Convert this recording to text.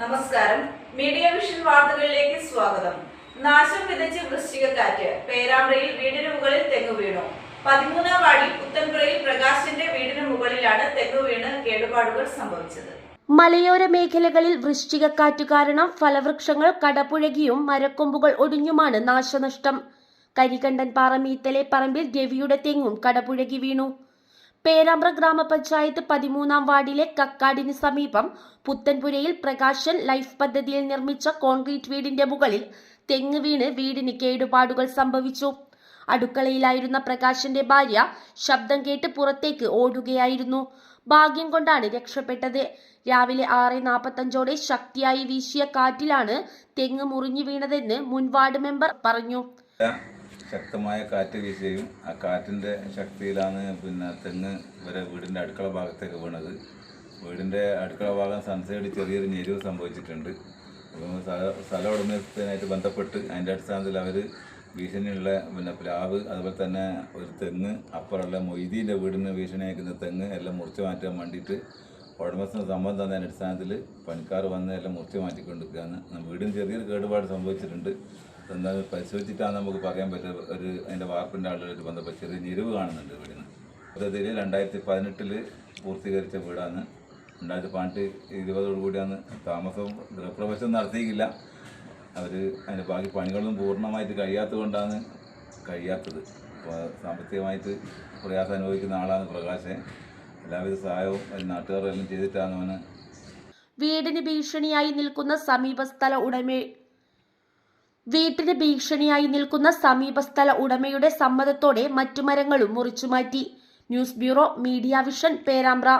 നമസ്കാരം. Media vision വാർത്തകളിലേക്ക് സ്വാഗതം. നാശം വിതച്ച് വൃശ്ചികക്കാറ്റ്. പേരാമ്പ്രയിൽ വീടിന് മുകളിൽ തെങ്ങ് വീണു. പതിമൂന്നാം വാർഡിൽ പുത്തൻപുറയിൽ പ്രകാശിന്റെ വീടിന് മുകളിലാണ് തെങ്ങ് വീണ് കേടുപാടുകൾ സംഭവിച്ചത്. മലയോര മേഖലകളിൽ വൃശ്ചികക്കാറ്റ് കാരണം ഫലവൃക്ഷങ്ങൾ കടപുഴകിയും മരക്കൊമ്പുകൾ ഒടിഞ്ഞുമാണ് നാശനഷ്ടം. കരികണ്ടൻ പാറ പറമ്പിൽ രവിയുടെ തെങ്ങും കടപുഴകി വീണു. പേരാമ്പ്ര ഗ്രാമപഞ്ചായത്ത് പതിമൂന്നാം വാർഡിലെ കക്കാടിന് സമീപം പുത്തൻപുരയിൽ പ്രകാശൻ ലൈഫ് പദ്ധതിയിൽ നിർമ്മിച്ച കോൺക്രീറ്റ് വീടിന്റെ മുകളിൽ തെങ്ങ് വീണ് വീടിന് കേടുപാടുകൾ സംഭവിച്ചു. അടുക്കളയിലായിരുന്ന പ്രകാശന്റെ ഭാര്യ ശബ്ദം കേട്ട് പുറത്തേക്ക് ഓടുകയായിരുന്നു. ഭാഗ്യം കൊണ്ടാണ് രക്ഷപ്പെട്ടത്. രാവിലെ ആറ് നാൽപ്പത്തഞ്ചോടെ ശക്തിയായി വീശിയ കാറ്റിലാണ് തെങ്ങ് മുറിഞ്ഞു വീണതെന്ന് മുൻവാർഡ് മെമ്പർ പറഞ്ഞു. ശക്തമായ കാറ്റ് വീശുകയും ആ കാറ്റിന്റെ ശക്തിയിലാണ് പിന്നെ തെങ്ങ് വരെ വീടിന്റെ അടുക്കള ഭാഗത്തേക്ക് വീണത്. വീടിന്റെ അടുക്കള ഭാഗം സൺസൈഡ് ചെറിയൊരു ഞെരിവ് സംഭവിച്ചിട്ടുണ്ട്. അപ്പം സ്ഥല- ഉടമസ്ഥനായിട്ട് ബന്ധപ്പെട്ട് അതിന്റെ അടിസ്ഥാനത്തിൽ അവർ ഭീഷണിയുള്ള പിന്നെ പ്ലാവ് അതുപോലെ തന്നെ ഒരു തെങ്ങ് അപ്പുറമുള്ള മൊയ്തീന്റെ വീടിന് ഭീഷണി അയക്കുന്ന തെങ്ങ് എല്ലാം മുറിച്ച് മാറ്റാൻ വേണ്ടിയിട്ട് ഉടമസ്ഥന് സമ്മതം തന്നതിന്റെ അടിസ്ഥാനത്തിൽ പണിക്കാർ വന്നതെല്ലാം മുറിച്ച് മാറ്റിക്കൊണ്ടിരിക്കുകയാണ്. വീടിന് ചെറിയൊരു കേടുപാട് സംഭവിച്ചിട്ടുണ്ട്. എന്താ പരിശോധിച്ചിട്ടാണ് നമുക്ക് പറയാൻ പറ്റുക. ഒരു അതിന്റെ വാർപ്പിന്റെ ആളുകളായിട്ട് ബന്ധപ്പെട്ട് ചെറിയ ഞെരിവ് കാണുന്നുണ്ട് വീടിന്. പദ്ധതിയിൽ രണ്ടായിരത്തി പതിനെട്ടിൽ പൂർത്തീകരിച്ച വീടാണ്. രണ്ടായിരത്തി പതിനെട്ട് ഇരുപതോടു കൂടിയാണ് താമസവും ഗൃഹപ്രവേശം നടത്തിയില്ല. അവർ അതിന്റെ ബാക്കി പണികളൊന്നും പൂർണമായിട്ട് കഴിയാത്തത് കൊണ്ടാണ് കഴിയാത്തത്. അപ്പോൾ സാമ്പത്തികമായിട്ട് പ്രയാസം അനുഭവിക്കുന്ന ആളാണ് പ്രകാശൻ. എല്ലാവിധ സഹായവും നാട്ടുകാരെല്ലാം ചെയ്തിട്ടാണ് അവന് വീടിന് ഭീഷണിയായി നിൽക്കുന്ന സമീപസ്ഥല ഉടമ വീട്ടിന് ഭീഷണിയായി നിൽക്കുന്ന സമീപസ്ഥല ഉടമയുടെ സമ്മതത്തോടെ മറ്റു മരങ്ങളും മുറിച്ചുമാറ്റി. News bureau media vision Perambra.